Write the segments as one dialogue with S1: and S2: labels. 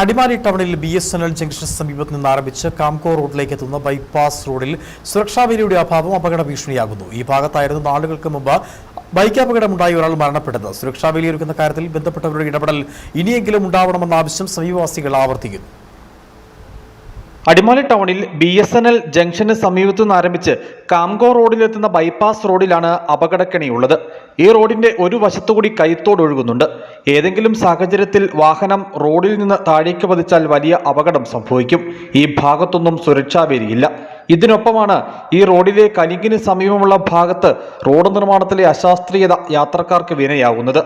S1: അടിമാലി ടൗണിൽ B S N L ജംഗ്ഷന് സമീപത്ത് നിന്ന് ആരംഭിച്ച് കാംകോ റോഡിലേക്ക് എത്തുന്ന ബൈപ്പാസ് റോഡിൽ സുരക്ഷാ സുരക്ഷാവേലിയുടെ അഭാവം അപകട ഭീഷണിയാകുന്നു. ഈ ഭാഗത്തായിരുന്നു നാളുകൾക്ക് മുമ്പ് ബൈക്ക് അപകടമുണ്ടായി ഒരാൾ മരണപ്പെട്ടത്. സുരക്ഷാ ഒരുക്കുന്ന കാര്യത്തിൽ ബന്ധപ്പെട്ടവരുടെ ഇടപെടൽ ഇനിയെങ്കിലും ഉണ്ടാവണമെന്ന ആവശ്യം സമീപവാസികൾ ആവർത്തിക്കുന്നു.
S2: അടിമാലി ടൗണിൽ ബി എസ് എൻ എൽ ജംഗ്ഷന് സമീപത്തു നിന്ന് ആരംഭിച്ച് കാംഗോ റോഡിലെത്തുന്ന ബൈപ്പാസ് റോഡിലാണ് അപകടക്കെണിയുള്ളത്. ഈ റോഡിന്റെ ഒരു വശത്തുകൂടി കൈത്തോട് ഒഴുകുന്നുണ്ട്. ഏതെങ്കിലും സാഹചര്യത്തിൽ വാഹനം റോഡിൽ നിന്ന് താഴേക്ക് പതിച്ചാൽ വലിയ അപകടം സംഭവിക്കും. ഈ ഭാഗത്തൊന്നും സുരക്ഷാ വേലിയില്ല ഇതിനൊപ്പമാണ് ഈ റോഡിലെ കലിങ്കിന് സമീപമുള്ള ഭാഗത്ത് റോഡ് നിർമ്മാണത്തിലെ അശാസ്ത്രീയത യാത്രക്കാർക്ക് വിനയാകുന്നത്.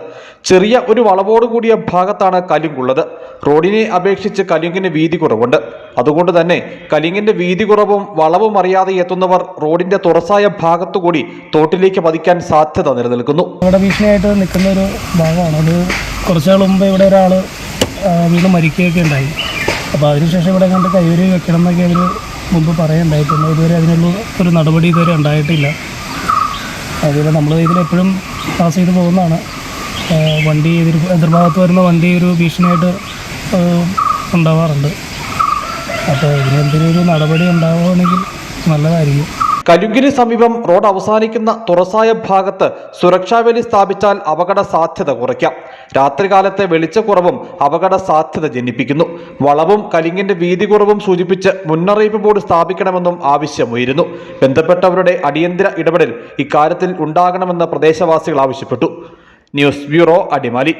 S2: ചെറിയ ഒരു വളവോട് കൂടിയ ഭാഗത്താണ് കലുങ്കുള്ളത് റോഡിനെ അപേക്ഷിച്ച് കലുങ്കിന് വീതി കുറവുണ്ട്. അതുകൊണ്ട് തന്നെ കലിങ്ങിന്റെ വീതി കുറവും വളവും അറിയാതെ എത്തുന്നവർ റോഡിന്റെ തുറസായ ഭാഗത്തുകൂടി തോട്ടിലേക്ക് പതിക്കാൻ സാധ്യത നിലനിൽക്കുന്നു.
S3: ഭീഷണിയായിട്ട് നിൽക്കുന്ന ഒരു ഭാഗമാണ്. അത് കുറച്ചാൾ മുമ്പ് ഇവിടെ ഒരാൾ വീണ് മരിക്കുകയൊക്കെ ഉണ്ടായി. അപ്പോൾ അതിനുശേഷം ഇവിടെ കണ്ട് കയ്യൂരി വെക്കണം എന്നൊക്കെ അവർ മുമ്പ് പറയുണ്ടായിട്ടുണ്ട് ഇതുവരെ അതിനുള്ള ഒരു നടപടി ഇതുവരെ ഉണ്ടായിട്ടില്ല. അതുപോലെ നമ്മൾ ഇതിൽ എപ്പോഴും പാസ് ചെയ്ത് പോകുന്നതാണ്. വണ്ടി എതിർ എതിർഭാഗത്ത് വരുന്ന വണ്ടി ഒരു ഭീഷണിയായിട്ട് ഉണ്ടാവാറുണ്ട്. അപ്പോൾ ഇതിനെന്തെങ്കിലും ഒരു നടപടി ഉണ്ടാവുകയാണെങ്കിൽ നല്ലതായിരിക്കും.
S2: കലുങ്കിന് സമീപം റോഡ് അവസാനിക്കുന്ന തുറസായ ഭാഗത്ത് സുരക്ഷാവേലി സ്ഥാപിച്ചാൽ അപകട സാധ്യത കുറയ്ക്കാം. രാത്രികാലത്തെ വെളിച്ചക്കുറവും അപകട സാധ്യത ജനിപ്പിക്കുന്നു. വളവും കലിങ്ങിന്റെ വീതി കുറവും സൂചിപ്പിച്ച് മുന്നറിയിപ്പ് ബോർഡ് സ്ഥാപിക്കണമെന്നും ആവശ്യമുയരുന്നു. ബന്ധപ്പെട്ടവരുടെ അടിയന്തര ഇടപെടൽ ഇക്കാര്യത്തിൽ ഉണ്ടാകണമെന്ന് പ്രദേശവാസികൾ ആവശ്യപ്പെട്ടു. News bureau Adimali.